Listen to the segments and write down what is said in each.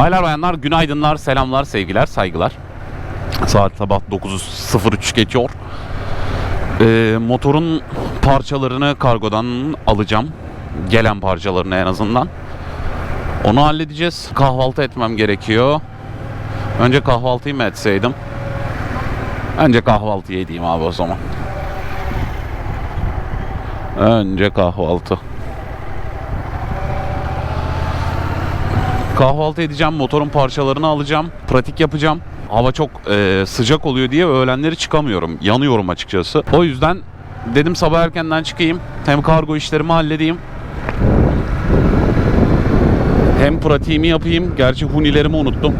Baylar bayanlar günaydınlar, selamlar, sevgiler, saygılar. Saat sabah 9.03 geçiyor. Ee, motorun parçalarını kargodan alacağım. Gelen parçalarını en azından. Onu halledeceğiz. Kahvaltı etmem gerekiyor. Önce kahvaltıyı mı etseydim? Önce kahvaltı yediğim abi o zaman. Önce kahvaltı. Kahvaltı edeceğim, motorun parçalarını alacağım, pratik yapacağım. Hava çok e, sıcak oluyor diye öğlenleri çıkamıyorum. Yanıyorum açıkçası. O yüzden dedim sabah erkenden çıkayım. Hem kargo işlerimi halledeyim. Hem pratiğimi yapayım. Gerçi hunilerimi unuttum.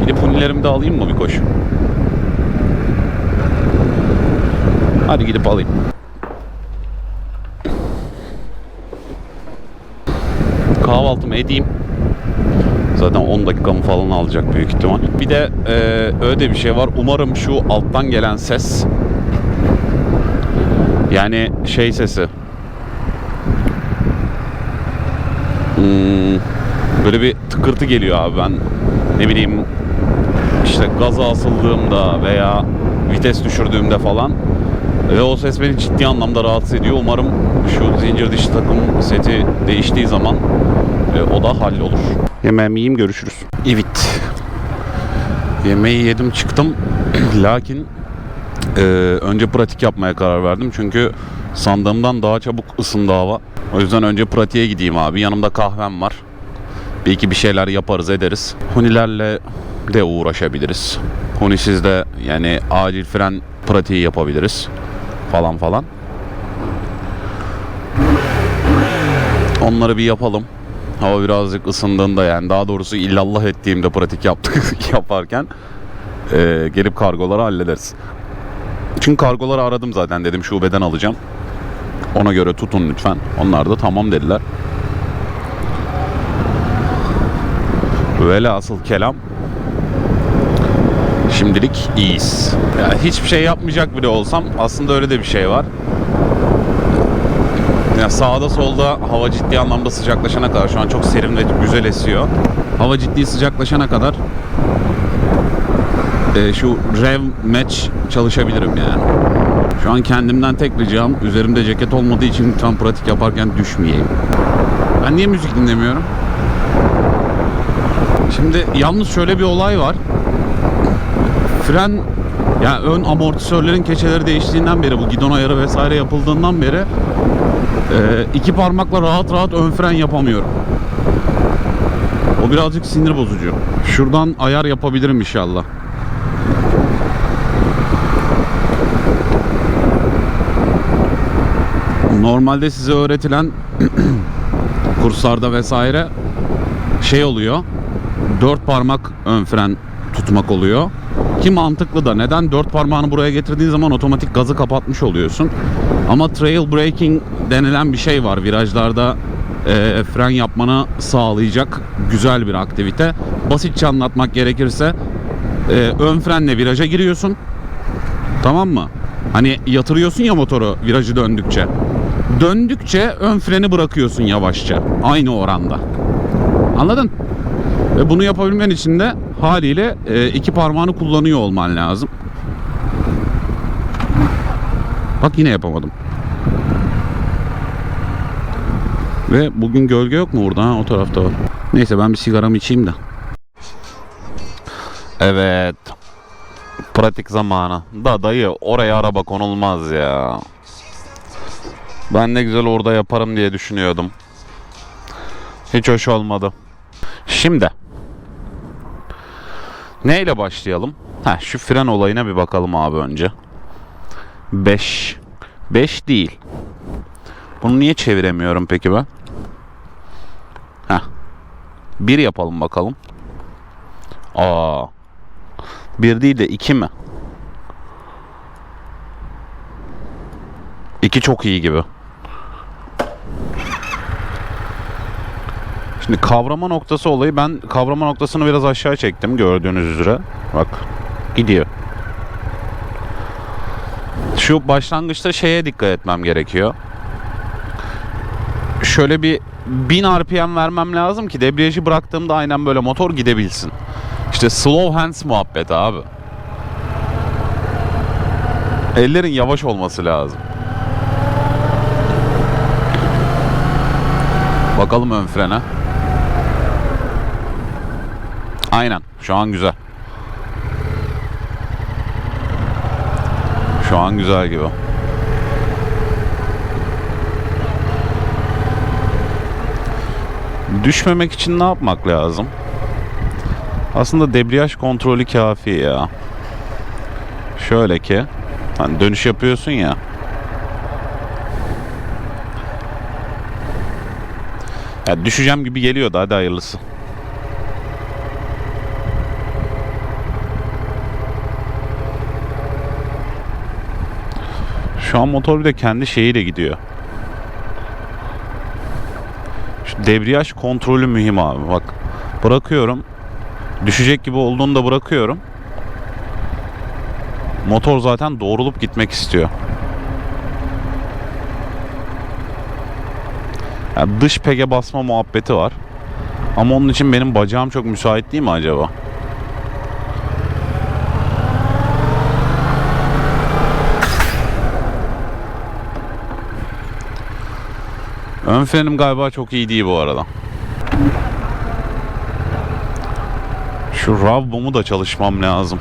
Gidip hunilerimi de alayım mı bir koş? Hadi gidip alayım. Kahvaltımı edeyim. Zaten 10 dakikamı falan alacak büyük ihtimal. Bir de e, öyle bir şey var. Umarım şu alttan gelen ses yani şey sesi Hmm, böyle bir tıkırtı geliyor abi ben ne bileyim işte gaza asıldığımda veya vites düşürdüğümde falan ve o ses beni ciddi anlamda rahatsız ediyor. Umarım şu zincir dışı takım seti değiştiği zaman e, o da hallolur. Yemeğimi yiyeyim görüşürüz. Evet. Yemeği yedim çıktım. Lakin e, önce pratik yapmaya karar verdim. Çünkü sandığımdan daha çabuk ısındı hava. O yüzden önce pratiğe gideyim abi. Yanımda kahvem var. Belki bir şeyler yaparız ederiz. Hunilerle de uğraşabiliriz. Hunisiz de yani acil fren pratiği yapabiliriz. Falan falan. Onları bir yapalım. Hava birazcık ısındığında yani daha doğrusu illallah ettiğimde pratik yaptık yaparken e, gelip kargoları hallederiz. Çünkü kargoları aradım zaten dedim şubeden alacağım. Ona göre tutun lütfen. Onlar da tamam dediler. Velhasıl kelam Şimdilik iyiyiz. Yani hiçbir şey yapmayacak bile olsam aslında öyle de bir şey var. Ya sağda solda hava ciddi anlamda sıcaklaşana kadar şu an çok serin ve güzel esiyor. Hava ciddi sıcaklaşana kadar e, şu rev match çalışabilirim yani. Şu an kendimden tek ricam üzerimde ceket olmadığı için lütfen pratik yaparken düşmeyeyim. Ben niye müzik dinlemiyorum? Şimdi yalnız şöyle bir olay var. Fren ya ön amortisörlerin keçeleri değiştiğinden beri bu gidon ayarı vesaire yapıldığından beri e, iki parmakla rahat rahat ön fren yapamıyorum. O birazcık sinir bozucu. Şuradan ayar yapabilirim inşallah. Normalde size öğretilen kurslarda vesaire şey oluyor. Dört parmak ön fren tutmak oluyor. Ki mantıklı da neden dört parmağını buraya getirdiğin zaman otomatik gazı kapatmış oluyorsun. Ama trail braking denilen bir şey var virajlarda e, fren yapmanı sağlayacak güzel bir aktivite. Basitçe anlatmak gerekirse e, ön frenle viraja giriyorsun. Tamam mı? Hani yatırıyorsun ya motoru virajı döndükçe. Döndükçe ön freni bırakıyorsun yavaşça. Aynı oranda. Anladın? Ve bunu yapabilmen için de haliyle e, iki parmağını kullanıyor olman lazım. Bak yine yapamadım. Ve bugün gölge yok mu burada? Ha, o tarafta var. Neyse ben bir sigaramı içeyim de. Evet. Pratik zamanı. Da dayı oraya araba konulmaz ya. Ben ne güzel orada yaparım diye düşünüyordum. Hiç hoş olmadı. Şimdi neyle başlayalım? Ha şu fren olayına bir bakalım abi önce. 5 5 değil. Bunu niye çeviremiyorum peki ben? Ha. 1 yapalım bakalım. Aa. 1 değil de 2 mi? 2 çok iyi gibi. Şimdi kavrama noktası olayı ben kavrama noktasını biraz aşağı çektim gördüğünüz üzere. Bak gidiyor. Şu başlangıçta şeye dikkat etmem gerekiyor. Şöyle bir 1000 RPM vermem lazım ki debriyajı bıraktığımda aynen böyle motor gidebilsin. İşte slow hands muhabbet abi. Ellerin yavaş olması lazım. Bakalım ön frene. Aynen. Şu an güzel. Şu an güzel gibi. Düşmemek için ne yapmak lazım? Aslında debriyaj kontrolü kafi ya. Şöyle ki hani dönüş yapıyorsun ya. Ya düşeceğim gibi geliyordu hadi hayırlısı. Şu an motor bir de kendi şeyiyle gidiyor. Şu debriyaj kontrolü mühim abi. Bak bırakıyorum. Düşecek gibi olduğunda bırakıyorum. Motor zaten doğrulup gitmek istiyor. Yani dış pege basma muhabbeti var. Ama onun için benim bacağım çok müsait değil mi acaba? Ön frenim galiba çok iyi değil bu arada. Şu RAV bomu da çalışmam lazım.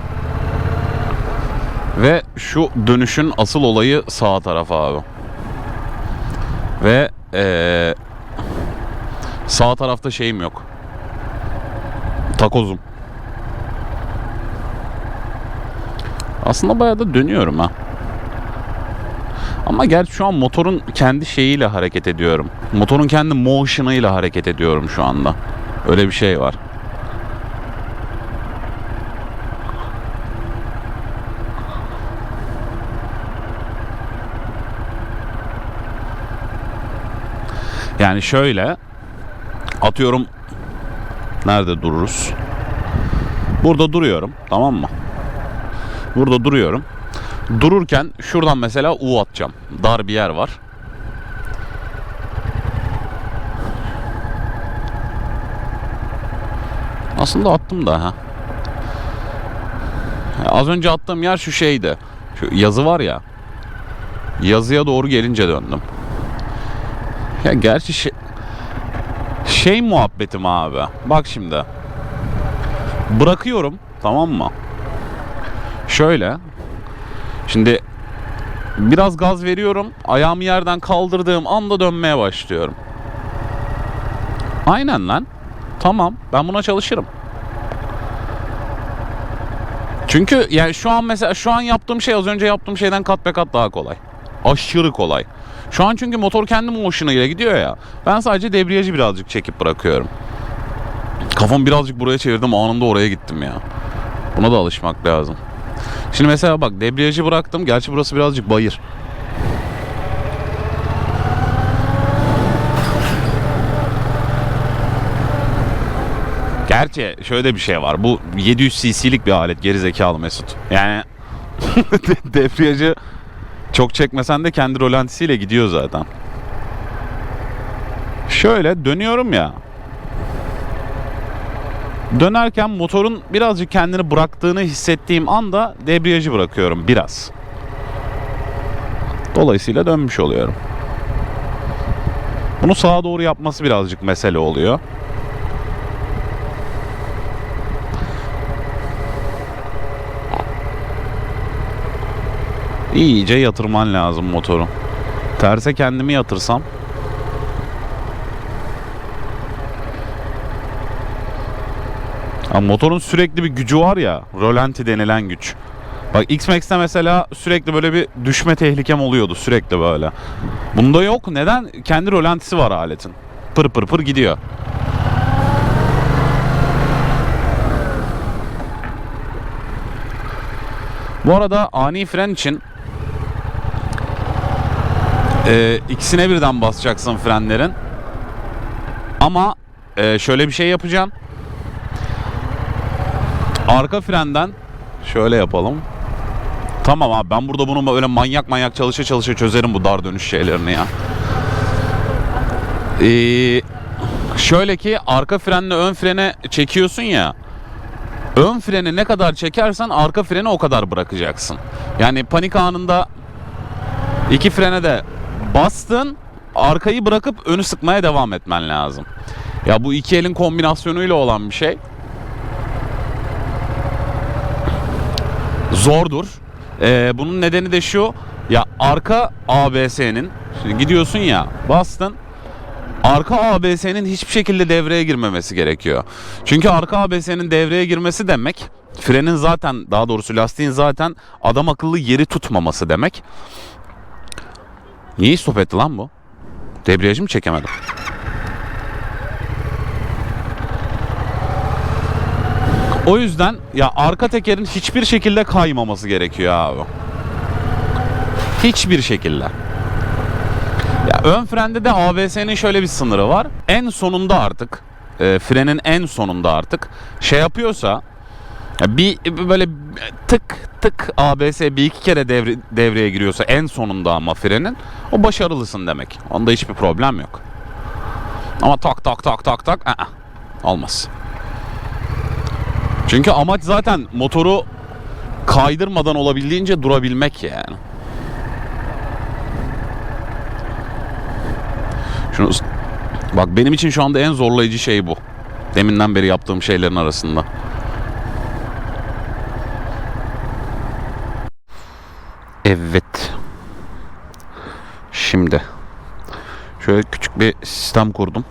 Ve şu dönüşün asıl olayı sağ taraf abi. Ve eee, sağ tarafta şeyim yok. Takozum. Aslında bayağı da dönüyorum ha. Ama gerçi şu an motorun kendi şeyiyle hareket ediyorum. Motorun kendi motion'ıyla hareket ediyorum şu anda. Öyle bir şey var. Yani şöyle atıyorum nerede dururuz? Burada duruyorum tamam mı? Burada duruyorum. Dururken şuradan mesela U atacağım. Dar bir yer var. Aslında attım da ha. Az önce attığım yer şu şeydi. Şu yazı var ya. Yazıya doğru gelince döndüm. Ya gerçi şey, şey muhabbetim abi. Bak şimdi. Bırakıyorum tamam mı? Şöyle. Şimdi biraz gaz veriyorum. Ayağımı yerden kaldırdığım anda dönmeye başlıyorum. Aynen lan. Tamam. Ben buna çalışırım. Çünkü yani şu an mesela şu an yaptığım şey az önce yaptığım şeyden kat be kat daha kolay. Aşırı kolay. Şu an çünkü motor kendi motion'ıyla gidiyor ya. Ben sadece debriyajı birazcık çekip bırakıyorum. Kafamı birazcık buraya çevirdim anında oraya gittim ya. Buna da alışmak lazım. Şimdi mesela bak debriyajı bıraktım. Gerçi burası birazcık bayır. Gerçi şöyle bir şey var. Bu 700 cc'lik bir alet gerizekalı Mesut. Yani debriyajı çok çekmesen de kendi rolantisiyle gidiyor zaten. Şöyle dönüyorum ya. Dönerken motorun birazcık kendini bıraktığını hissettiğim anda debriyajı bırakıyorum biraz. Dolayısıyla dönmüş oluyorum. Bunu sağa doğru yapması birazcık mesele oluyor. İyice yatırman lazım motoru. Terse kendimi yatırsam Ha, motorun sürekli bir gücü var ya. Rolanti denilen güç. Bak X-Max'te mesela sürekli böyle bir düşme tehlikem oluyordu. Sürekli böyle. Bunda yok. Neden? Kendi rolantisi var aletin. Pır pır pır gidiyor. Bu arada ani fren için e, ikisine birden basacaksın frenlerin. Ama e, şöyle bir şey yapacaksın. Arka frenden şöyle yapalım. Tamam abi ben burada bunu öyle manyak manyak çalışa çalışa çözerim bu dar dönüş şeylerini ya. Ee, Şöyle ki arka frenle ön frene çekiyorsun ya. Ön freni ne kadar çekersen arka freni o kadar bırakacaksın. Yani panik anında iki frene de bastın, arkayı bırakıp önü sıkmaya devam etmen lazım. Ya bu iki elin kombinasyonuyla olan bir şey. Zordur. Ee, bunun nedeni de şu. Ya arka ABS'nin gidiyorsun ya bastın arka ABS'nin hiçbir şekilde devreye girmemesi gerekiyor. Çünkü arka ABS'nin devreye girmesi demek frenin zaten daha doğrusu lastiğin zaten adam akıllı yeri tutmaması demek. Niye stop etti lan bu? Debriyajı mı çekemedim? O yüzden ya arka tekerin hiçbir şekilde kaymaması gerekiyor abi. Hiçbir şekilde. Ya ön frende de ABS'nin şöyle bir sınırı var. En sonunda artık e, frenin en sonunda artık şey yapıyorsa ya bir böyle tık tık ABS bir iki kere devre, devreye giriyorsa en sonunda ama frenin o başarılısın demek. Onda hiçbir problem yok. Ama tak tak tak tak tak ı-ı, olmaz. Çünkü amaç zaten motoru kaydırmadan olabildiğince durabilmek yani. Şunu bak benim için şu anda en zorlayıcı şey bu. Deminden beri yaptığım şeylerin arasında. Evet. Şimdi şöyle küçük bir sistem kurdum.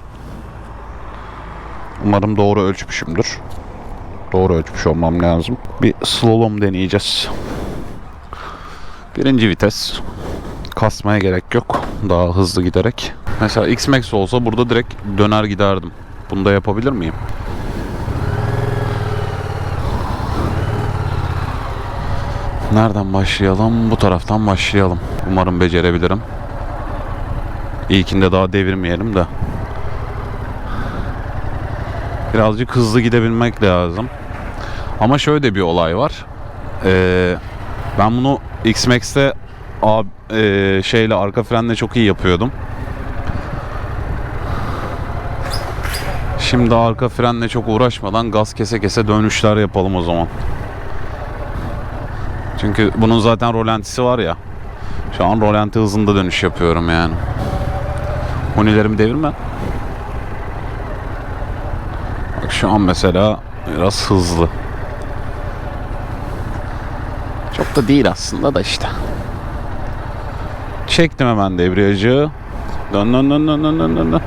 Umarım doğru ölçmüşümdür. Doğru ölçmüş olmam lazım. Bir slalom deneyeceğiz. Birinci vites. Kasmaya gerek yok. Daha hızlı giderek. Mesela X-Max olsa burada direkt döner giderdim. Bunu da yapabilir miyim? Nereden başlayalım? Bu taraftan başlayalım. Umarım becerebilirim. İlkinde daha devirmeyelim de. Birazcık hızlı gidebilmek lazım. Ama şöyle de bir olay var. Ee, ben bunu X-Max'te e, şeyle arka frenle çok iyi yapıyordum. Şimdi arka frenle çok uğraşmadan gaz kese kese dönüşler yapalım o zaman. Çünkü bunun zaten rolantisi var ya. Şu an rolanti hızında dönüş yapıyorum yani. Hunilerimi devirme. Bak şu an mesela biraz hızlı. Çok da değil aslında da işte. Çektim hemen debriyajı. Dön dön dön dön dön dön dön.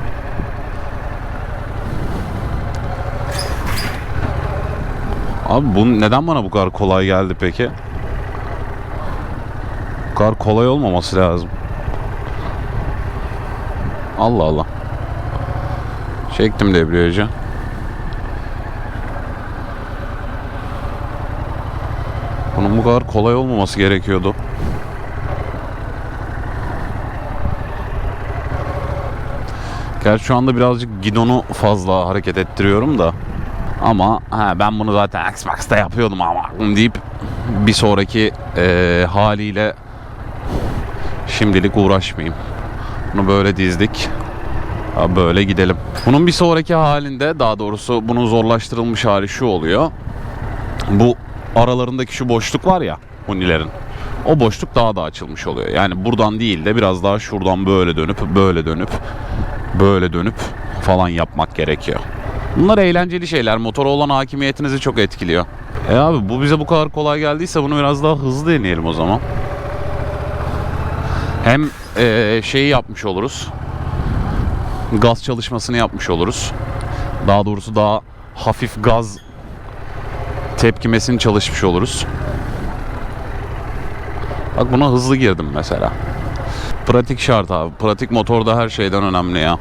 Abi bu neden bana bu kadar kolay geldi peki? Bu kadar kolay olmaması lazım. Allah Allah. Çektim debriyajı. Bu kadar kolay olmaması gerekiyordu. Gerçi şu anda birazcık gidonu fazla hareket ettiriyorum da. Ama ha, ben bunu zaten Xbox'ta yapıyordum ama deyip bir sonraki e, haliyle şimdilik uğraşmayayım. Bunu böyle dizdik. Böyle gidelim. Bunun bir sonraki halinde daha doğrusu bunun zorlaştırılmış hali şu oluyor. Bu aralarındaki şu boşluk var ya hunilerin. O boşluk daha da açılmış oluyor. Yani buradan değil de biraz daha şuradan böyle dönüp böyle dönüp böyle dönüp falan yapmak gerekiyor. Bunlar eğlenceli şeyler. Motora olan hakimiyetinizi çok etkiliyor. E abi bu bize bu kadar kolay geldiyse bunu biraz daha hızlı deneyelim o zaman. Hem e, şeyi yapmış oluruz. Gaz çalışmasını yapmış oluruz. Daha doğrusu daha hafif gaz tepkimesini çalışmış oluruz. Bak buna hızlı girdim mesela. Pratik şart abi. Pratik motorda her şeyden önemli ya.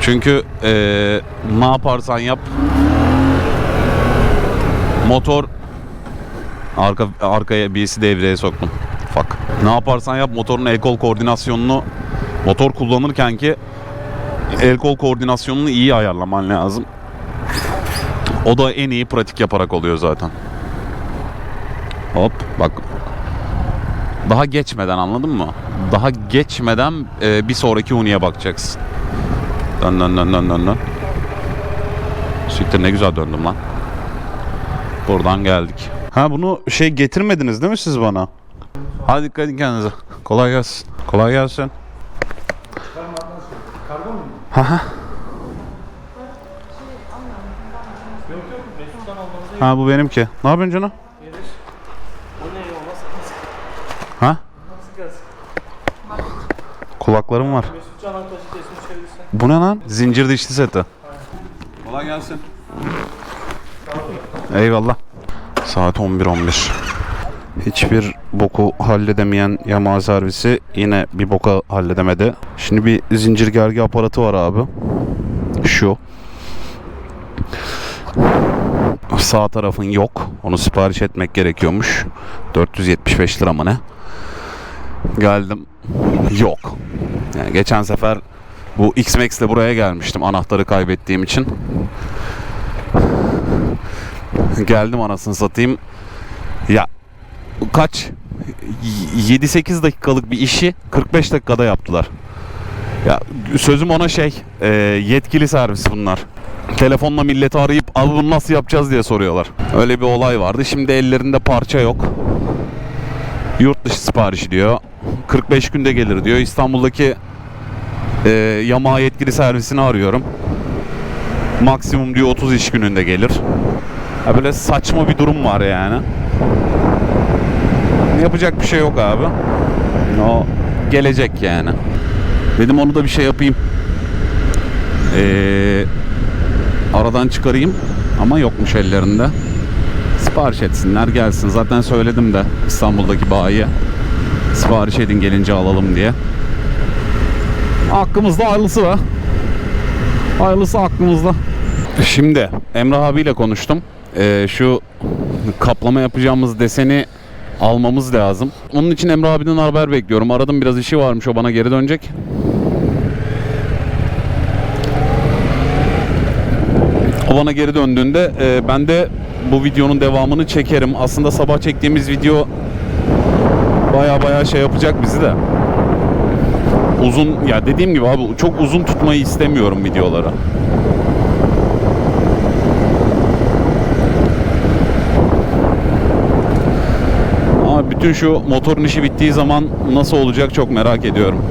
Çünkü eee, ne yaparsan yap motor arka arkaya birisi devreye soktum. Fuck. Ne yaparsan yap motorun el kol koordinasyonunu motor kullanırken ki el kol koordinasyonunu iyi ayarlaman lazım. O da en iyi pratik yaparak oluyor zaten. Hop bak. Daha geçmeden anladın mı? Daha geçmeden e, bir sonraki uniye bakacaksın. Dön dön dön dön dön dön. Siktir ne güzel döndüm lan. Buradan geldik. Ha bunu şey getirmediniz değil mi siz bana? Hadi dikkat edin kendinize. Kolay gelsin. Kolay gelsin. Kargo mu? Ha ha. Ha bu benimki. Ne yapıyorsun canım? Ha? Kulaklarım var. Bu ne lan? Zincir dişli seti. Kolay gelsin. Eyvallah. Saat 11.11. Hiçbir boku halledemeyen Yamaha servisi yine bir boka halledemedi. Şimdi bir zincir gergi aparatı var abi. Şu. Sağ tarafın yok. Onu sipariş etmek gerekiyormuş. 475 lira mı ne? Geldim. Yok. Yani geçen sefer bu X-Max ile buraya gelmiştim anahtarı kaybettiğim için. Geldim anasını satayım. Ya kaç 7-8 dakikalık bir işi 45 dakikada yaptılar. Ya sözüm ona şey e, yetkili servis bunlar. Telefonla milleti arayıp abi bunu nasıl yapacağız diye soruyorlar. Öyle bir olay vardı. Şimdi ellerinde parça yok. Yurt dışı siparişi diyor. 45 günde gelir diyor. İstanbul'daki e, Yamaha yetkili servisini arıyorum. Maksimum diyor 30 iş gününde gelir. Ha böyle saçma bir durum var yani. Yapacak bir şey yok abi. O gelecek yani. Dedim onu da bir şey yapayım. Ee, aradan çıkarayım ama yokmuş ellerinde. Sipariş etsinler gelsin. Zaten söyledim de İstanbul'daki bayiye. Sipariş edin gelince alalım diye. Aklımızda hayırlısı var. Hayırlısı aklımızda. Şimdi Emrah abiyle konuştum. Ee, şu kaplama yapacağımız deseni almamız lazım. Onun için Emrah abiden haber bekliyorum. Aradım biraz işi varmış o bana geri dönecek. O bana geri döndüğünde e, ben de bu videonun devamını çekerim. Aslında sabah çektiğimiz video baya baya şey yapacak bizi de. Uzun ya dediğim gibi abi çok uzun tutmayı istemiyorum videoları. Ama bütün şu motorun işi bittiği zaman nasıl olacak çok merak ediyorum.